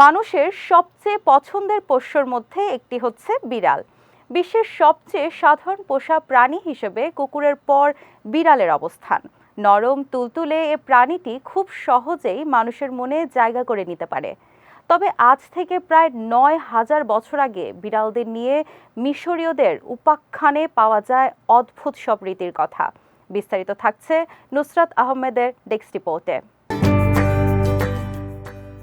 মানুষের সবচেয়ে পছন্দের পোষ্যর মধ্যে একটি হচ্ছে বিড়াল। বিশ্বের সবচেয়ে সাধারণ পোষা প্রাণী হিসেবে কুকুরের পর বিড়ালের অবস্থান। নরম, তুলতুলে এ প্রাণীটি খুব সহজেই মানুষের মনে জায়গা করে নিতে পারে। তবে আজ থেকে প্রায় নয় হাজার বছর আগে বিড়ালদের নিয়ে মিশরীয়দের উপাখ্যানে পাওয়া যায় অদ্ভুত সব রীতির কথা। বিস্তারিত থাকছে নুসরাত আহমেদের ডেস্ক রিপোর্টে।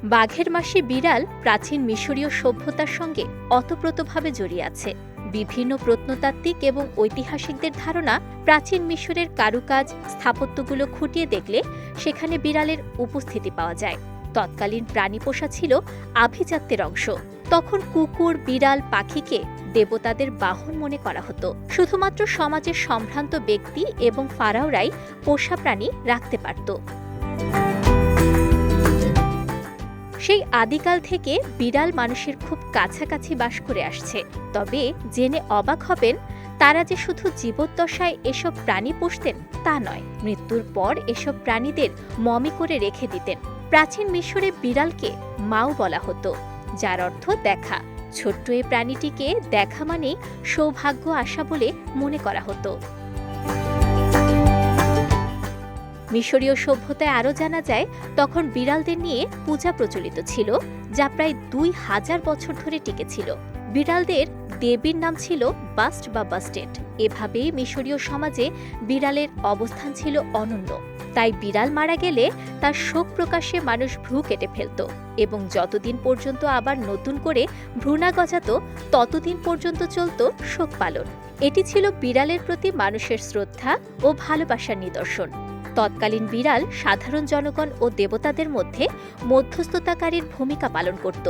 বাঘের মাসে বিড়াল প্রাচীন মিশরীয় সভ্যতার সঙ্গে অতপ্রতভাবে জড়িয়ে আছে। বিভিন্ন প্রত্নতাত্ত্বিক এবং ঐতিহাসিকদের ধারণা প্রাচীন মিশরের কারুকাজ স্থাপত্যগুলো খুঁটিয়ে দেখলে সেখানে বিড়ালের উপস্থিতি পাওয়া যায়। তৎকালীন প্রাণী পোষা ছিল আভিজাত্যের অংশ। তখন কুকুর, বিড়াল, পাখিকে দেবতাদের বাহন মনে করা হতো। শুধুমাত্র সমাজের সম্ভ্রান্ত ব্যক্তি এবং ফারাওরাই পোষা প্রাণী রাখতে পারত। সেই আদিকাল থেকে বিড়াল মানুষের খুব কাছাকাছি বাস করে আসছে। তবে জেনে অবাক হবেন, তারা যে শুধু জীবদ্দশায় এসব প্রাণী পুষতেন তা নয়, মৃত্যুর পর এসব প্রাণীদের মমি করে রেখে দিতেন। প্রাচীন মিশরে বিড়ালকে মাও বলা হতো, যার অর্থ দেখা। ছোট্ট এই প্রাণীটিকে দেখা মানেই সৌভাগ্য আসা বলে মনে করা হতো। মিশরীয় সভ্যতায় আরও জানা যায়, তখন বিড়ালদের নিয়ে পূজা প্রচলিত ছিল, যা প্রায় দুই হাজার বছর ধরে টিকেছিল বিড়ালদের দেবীর নাম ছিল বাস্ট বা বাস্টেড। এভাবেই মিশরীয় সমাজে বিড়ালের অবস্থান ছিল অনন্য। তাই বিড়াল মারা গেলে তার শোক প্রকাশে মানুষ ভ্রু কেটে ফেলত এবং যতদিন পর্যন্ত আবার নতুন করে ভ্রু না গজাত, ততদিন পর্যন্ত চলত শোক পালন। এটি ছিল বিড়ালের প্রতি মানুষের শ্রদ্ধা ও ভালোবাসার নিদর্শন। তৎকালীন বিড়াল সাধারণ জনগণ ও দেবতাদের মধ্যে মধ্যস্থতাকারীর ভূমিকা পালন করত।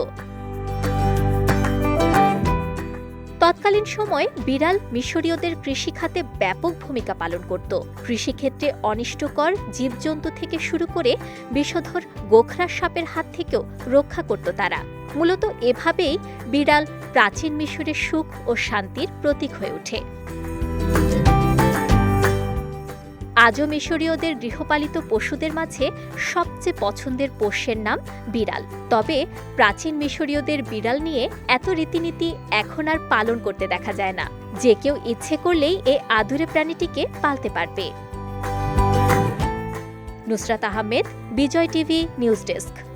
তৎকালীন সময় বিড়াল মিশরীয়দের কৃষিখাতে ব্যাপক ভূমিকা পালন করত। কৃষিক্ষেত্রে অনিষ্টকর জীবজন্তু থেকে শুরু করে বিষধর গোখরা সাপের হাত থেকেও রক্ষা করত তারা। মূলত এভাবেই বিড়াল প্রাচীন মিশরের সুখ ও শান্তির প্রতীক হয়ে ওঠে। আজও মিশরীয়দের গৃহপালিত পশুদের মাঝে সবচেয়ে পছন্দের পোষ্যের নাম বিড়াল। তবে প্রাচীন মিশরীয়দের বিড়াল নিয়ে এত রীতিনীতি এখন আর পালন করতে দেখা যায় না। যে কেউ ইচ্ছে করলেই এ আদুরে প্রাণীটিকে পালতে পারবে। Nusrat Ahmed, Bijoy TV, news desk.